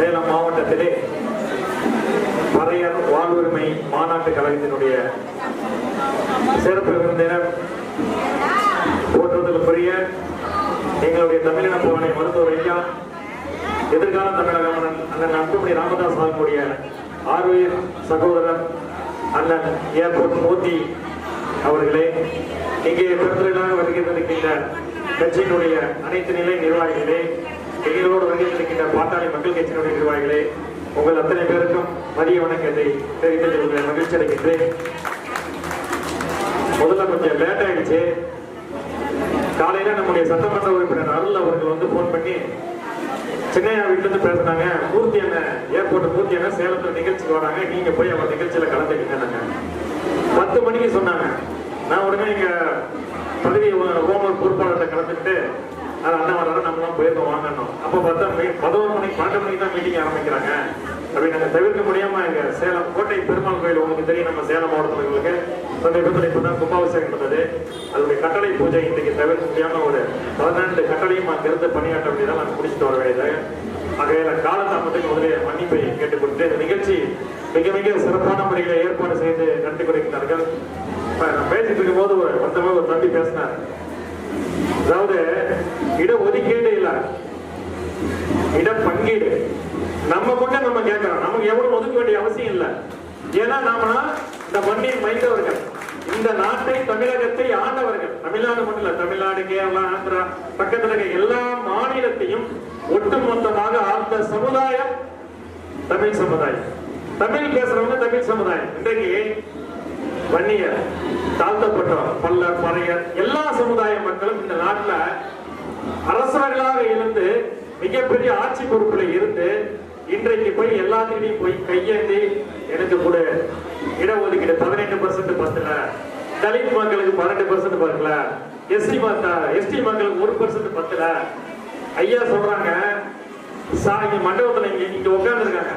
சேலம் மாவட்டத்திலே பறையர் வாழ்வுரிமை மாநாட்டு கழகத்தினுடைய சிறப்பு விருந்தினர் போற்றுதலுக்குரிய எங்களுடைய தமிழின போவனை மருத்துவர் ஐயா எதிர்கால தமிழக அண்ணன் அன்புமணி ராமதாஸ் அவர்களுடைய ஆர்வீர் சகோதரர் அண்ணன் ஏர்போர்ட் மோதி அவர்களே இங்கே பெருந்திரளாக வருகை இருக்கின்ற கட்சியினுடைய அனைத்து நிலை நிர்வாகிகளே எங்களோடு வருகை தந்திருக்கின்ற பாட்டாளி மக்கள் கட்சியினுடைய நிர்வாகிகளே உங்கள் அத்தனை பேருக்கும் மதிய வணக்கத்தை தெரிவித்து கொள்கிற மகிழ்ச்சி அடைகின்றேன். முதல்ல கொஞ்சம் லேட் ஆயிடுச்சு. காலையில நம்முடைய சட்டமன்ற உறுப்பினர் அருள் அவர்கள் வந்து போன் பண்ணி சின்னையா வீட்டுல இருந்து பேசுனாங்க. மூர்த்தி அண்ணன் ஏர்போர்ட் மூர்த்தி அண்ணன் சேலத்துல நிகழ்ச்சிக்கு வராங்க. நீங்க போய் அவர் நிகழ்ச்சியில கலந்துக்கிட்டாங்க பத்து மணிக்கு சொன்னாங்க. நான் உடனே இங்க பதவி ஹோம்ஒர்க் பொறுப்பாளர்கிட்ட கலந்துக்கிட்டு அது அண்ணன் வராரு நம்மளாம் போயிருந்தோம் வாங்கணும். அப்போ பார்த்தா மீ- பதினோரு மணிக்கு பன்னெண்டு மணிக்கு தான் மீட்டிங் ஆரம்பிக்கிறாங்க. அப்படி நாங்கள் தவிர்க்க முடியாம எங்க சேலம் கோட்டை பெருமாள் கோயில் உங்களுக்கு தெரியும் நம்ம சேலம் மாவட்டங்களுக்கு சமீபத்தில் இப்போ தான் கும்பாபிஷேகம் பண்ணது அதனுடைய கட்டளை பூஜை இன்றைக்கு தவிர்க்க முடியாம ஒரு பதினெண்டு கட்டளையும் அங்கிருந்து பணியாற்ற வேண்டியதால் நாங்கள் முடிச்சுட்டு வர வேண்டியது? ஆகையில காலதாமத்துக்கு முதலே மன்னிப்பை கேட்டுக்கொண்டு இந்த நிகழ்ச்சி மிக மிக சிறப்பான முறையில் ஏற்பாடு செய்து நடத்தி கொடுக்கிறார்கள். இப்ப நான் பேசிட்டு இருக்கும்போது ஒரு மொத்தமாக ஒரு தம்பி பேசினார். அதாவது இட ஒதுக்கீடு இல்ல. இட பங்கீடு நம்ம மட்டும் நம்ம கேட்கிறோம். நமக்கு எவ்வளவு ஒதுக்க வேண்டிய அவசியம் இல்லை. ஏன்னா நாம இந்த மண்ணில் மைந்தவர்கள். இந்த நாட்டை தமிழகத்தை ஆண்டவர்கள். தமிழ்நாடு மட்டும் இல்ல தமிழ்நாடு கேரளா ஆந்திரா பக்கத்துல இருக்க எல்லா மாநிலத்தையும் ஒட்டுமொத்தமாக ஆழ்ந்த சமுதாயம் தமிழ் சமுதாயம். தமிழ் பேசுறவங்க தமிழ் சமுதாயம். இன்றைக்கு வன்னியர் தாழ்த்தப்பட்டவர் பல்லர் பறையர் எல்லா சமுதாய மக்களும் இந்த நாட்டில் அரசர்களாக இருந்து மிகப்பெரிய ஆட்சி பொறுப்புல இருந்து இன்றைக்கு போய் எல்லாத்தையும் போய் கையேந்தி எனக்கு கூட இடஒதுக்கீடு பதினெட்டு பர்சன்ட் பத்தல தலித் மக்களுக்கு பன்னெண்டு பர்சன்ட் பத்தல எஸ்டி எஸ்டி மக்களுக்கு ஒரு பர்சன்ட் பத்தல ஐயா சொல்றாங்க சா- இங்க மண்டபத்துல இங்க இங்க உட்கார்ந்துருக்காங்க.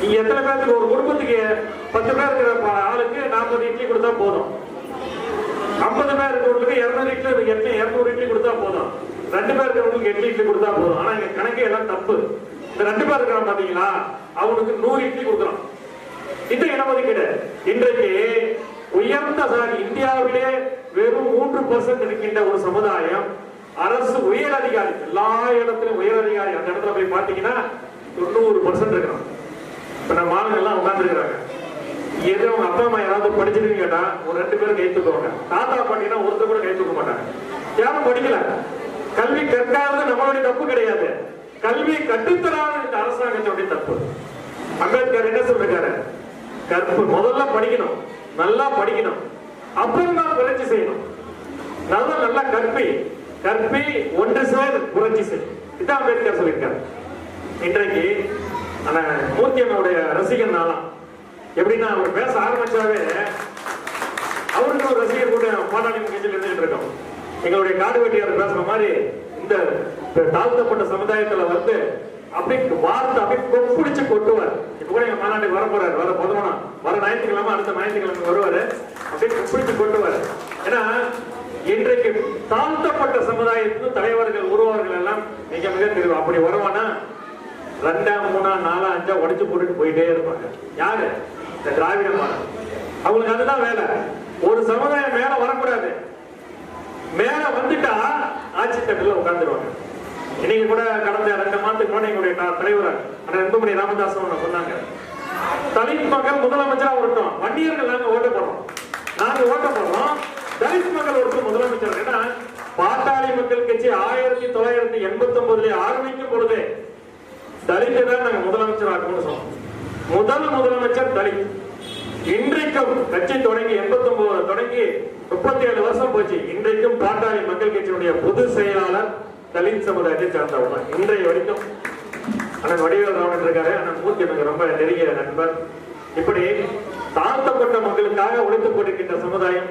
நீங்க எத்தனை பேருக்கு? ஒரு குடும்பத்துக்கு பத்து பேர் இருக்கிற ஆளுக்கு நாற்பது இட்லி கொடுத்தா போதும். ஐம்பது பேர் இருக்கிறவங்களுக்கு இரநூறு இட்லி இருக்கு எட்டு இட்லி கொடுத்தா போதும். ரெண்டு பேர் இருக்கிறவங்களுக்கு எட்டு இட்லி கொடுத்தா போதும். ஆனா இங்க கணக்கு எல்லாம் தப்பு. இந்த ரெண்டு பேர் இருக்கிறான் பாத்தீங்களா அவனுக்கு நூறு இட்லி கொடுக்குறோம் இந்த இடஒதுக்கீடு இன்றைக்கு உயர்ந்த சாதி இந்தியாவிலே வெறும் மூன்று பர்சன்ட் இருக்கின்ற ஒரு சமுதாயம் அரசு உயர் அதிகாரி எல்லா இடத்திலும் உயர் அதிகாரி அந்த இடத்துல போய் பாத்தீங்கன்னா தொண்ணூறு பர்சன்ட் இருக்கிறான் இப்ப நம்ம ஆளுங்க எல்லாம் உட்கார்ந்துருக்கிறாங்க. எது அவங்க அப்பா அம்மா யாராவது படிச்சிருக்கீங்க கேட்டா ஒரு ரெண்டு பேரும் கை தூக்குவாங்க தாத்தா பாட்டினா ஒருத்தர் கூட கை தூக்க மாட்டாங்க. யாரும் படிக்கல. கல்வி கற்காதது நம்மளுடைய தப்பு கிடையாது. கல்வி கட்டுத்தராத இந்த தப்பு. அம்பேத்கர் என்ன சொல்லிருக்காரு? கற்பு முதல்ல படிக்கணும். நல்லா படிக்கணும். அப்புறம் தான் புரட்சி செய்யணும். நல்லா நல்லா கற்பி. கற்பி ஒன்று சேர் புரட்சி செய்யும் இதான் அம்பேத்கர் சொல்லியிருக்காரு இன்றைக்கு ஆனா மூர்த்தி அண்ணனுடைய ரசிகன் நாளாம் எப்படின்னா அவர் பேச ஆரம்பிச்சாவே அவருக்கு ஒரு ரசிகர் கூட பாட்டாளி நிகழ்ச்சியில் இருந்துகிட்டு இருக்கோம். எங்களுடைய காடு வெட்டியார் பேசுற மாதிரி இந்த தாழ்த்தப்பட்ட சமுதாயத்துல வந்து அப்படியே வார்த்தை அப்படியே கொப்பிடிச்சு கொட்டுவார். இப்ப கூட எங்க மாநாட்டுக்கு வர போறாரு வர பதினொன்னா வர ஞாயிற்றுக்கிழமை அடுத்த ஞாயிற்றுக்கிழமை வருவாரு. அப்படியே கொப்பிடிச்சு கொட்டுவார். ஏன்னா இன்றைக்கு தாழ்த்தப்பட்ட சமுதாயத்துக்கு தலைவர்கள் உருவார்கள் எல்லாம் மிக மிக தெரியும் அப்படி வருவானா? ரெண்டா மூணா நாலா அஞ்சா உடைச்சு போட்டுட்டு போயிட்டே இருப்பாங்க. யாரு? இந்த திராவிட மாடல். அவங்களுக்கு அதுதான் வேலை. ஒரு சமுதாயம் மேல வரக்கூடாது. மேல வந்துட்டா ஆட்சி தட்டுல உட்காந்துருவாங்க இன்னைக்கு கூட கடந்த ரெண்டு மாதத்துக்கு முன்னாடி எங்களுடைய தலைவர் அண்ணன் அன்புமணி ராமதாஸ் சொன்னாங்க. தலித் மக்கள் முதலமைச்சரா ஒருத்தோம். வன்னியர்கள் நாங்க ஓட்டு போடுறோம். நாங்க ஓட்டு போடுறோம். தலித் மக்கள் ஒருத்தர் முதலமைச்சர். ஏன்னா பாட்டாளி மக்கள் கட்சி ஆயிரத்தி தொள்ளாயிரத்தி எண்பத்தி ஒன்பதுல ஆரம்பிக்கும் பொழுது தலித்தை தான் நாங்க முதலமைச்சர் ஆக்கணும்னு சொன்னோம். முதல் முதலமைச்சர் தலித். இன்றைக்கும் கட்சி தொடங்கி எண்பத்தி ஒன்பது தொடங்கி முப்பத்தி ஏழு வருஷம் போச்சு. இன்றைக்கும் பாட்டாளி மக்கள் கட்சியினுடைய பொது செயலாளர் தலித் சமுதாயத்தை சார்ந்தவங்க. இன்றைய வரைக்கும் அண்ணன் வடிவேல் ராமன் இருக்காரு. அண்ணன் மூர்த்தி எனக்கு ரொம்ப நெருங்கிய நண்பர். இப்படி தாழ்த்தப்பட்ட மக்களுக்காக உழைத்துக் கொண்டிருக்கின்ற சமுதாயம்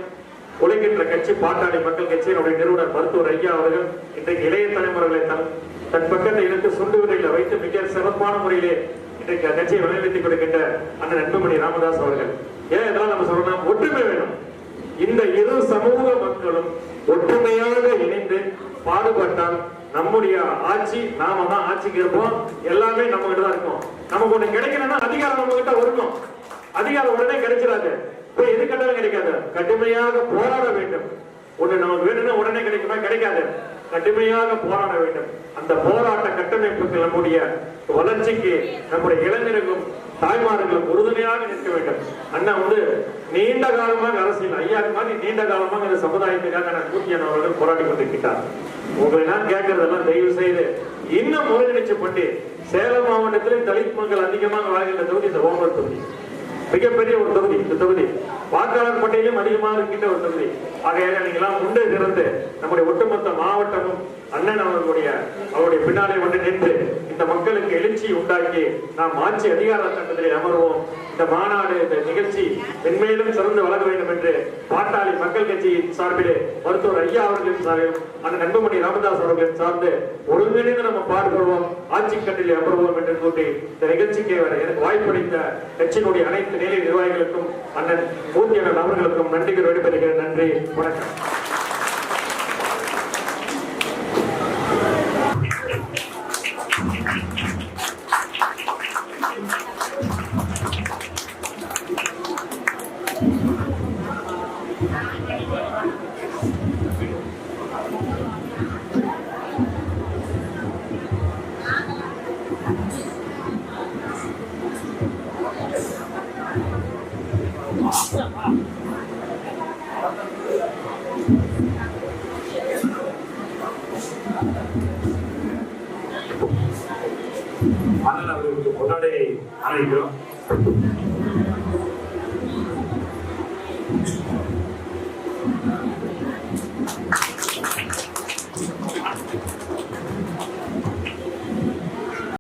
உழைக்கின்ற கட்சி பாட்டாளி மக்கள் கட்சியினுடைய நிறுவனர் மருத்துவர் ஐயா அவர்கள் இன்றைக்கு இளைய தலைமுறைகளை தன் தன் பக்கத்தை இழுத்து சுண்டு விரையில் வைத்து மிக சிறப்பான முறையிலே இன்றைக்கு கட்சியை வழிநடத்தி கொடுக்கின்ற அண்ணன் அன்புமணி ராமதாஸ் அவர்கள். ஏன் இதெல்லாம் நம்ம சொல்லணும் ஒற்றுமை வேணும். இந்த இரு சமூக மக்களும் ஒற்றுமையாக இணைந்து பாடுபட்டால் நம்முடைய ஆட்சி நாம தான் ஆட்சிக்கு இருப்போம். எல்லாமே நம்ம கிட்ட தான் இருக்கும். நமக்கு ஒண்ணு கிடைக்கணும்னா அதிகாரம் நம்ம கிட்ட இருக்கும். அதிகாரம் உடனே கிடைச்சிடாது. போய் எது கண்டாலும் கிடைக்காது. கடுமையாக போராட வேண்டும். ஒண்ணு நமக்கு வேணும்னா உடனே கிடைக்குமா? கிடைக்காது. கடுமையாக போராட வேண்டும். அந்த போராட்ட கட்டமைப்புக்கு நம்முடைய வளர்ச்சிக்கு நம்முடைய இளைஞருக்கும் தாய்மார்களும் உறுதுணையாக நிற்க வேண்டும். அண்ணா வந்து நீண்ட காலமாக அரசியல் ஐயா மாதிரி நீண்ட காலமாக இந்த சமுதாயத்துக்காக நான் கூட்டியன் அவர்கள் போராடி கொண்டிருக்கிறார் உங்களை நான் கேட்கறதெல்லாம் தயவு செய்து இன்னும் ஒருங்கிணைச்சு பண்ணி சேலம் மாவட்டத்திலே தலித் மக்கள் அதிகமாக வாழ்கின்ற தொகுதி இந்த ஓமர் தொகுதி. மிகப்பெரிய ஒரு தொகுதி இந்த தொகுதி. வாக்காளர் பட்டியலும் அதிகமாக இருக்கின்ற ஒரு தொகுதி. ஆகையாக நீங்களாம் முன்னே திறந்து நம்முடைய ஒட்டுமொத்த மாவட்டமும் அண்ணன் அவர்களுடைய அவருடைய பின்னாலே வந்து நின்று இந்த மக்களுக்கு எழுச்சி உண்டாக்கி நாம் ஆட்சி அதிகார சட்டத்திலே அமர்வோம். இந்த மாநாடு இந்த நிகழ்ச்சி மென்மேலும் சிறந்து வளர வேண்டும் என்று பாட்டாளி மக்கள் கட்சியின் சார்பிலே மருத்துவர் ஐயா அவர்களின் சார்பிலும் அந்த நண்பமணி ராமதாஸ் அவர்களின் சார்ந்து ஒருங்கிணைந்து நம்ம பாடுபடுவோம். ஆட்சி கட்டிலே அமர்வோம் என்று கூட்டி இந்த நிகழ்ச்சிக்கு எனக்கு வாய்ப்பளித்த கட்சியினுடைய அனைத்து நிலை நிர்வாகிகளுக்கும் அண்ணன் மூர்த்தி நபர்களுக்கும் அவர்களுக்கும் நன்றிகள் வெளிப்படுகிறேன். நன்றி. வணக்கம். அண்ணன் அவர்களுக்கு கொண்டாடி அழைக்கிறோம்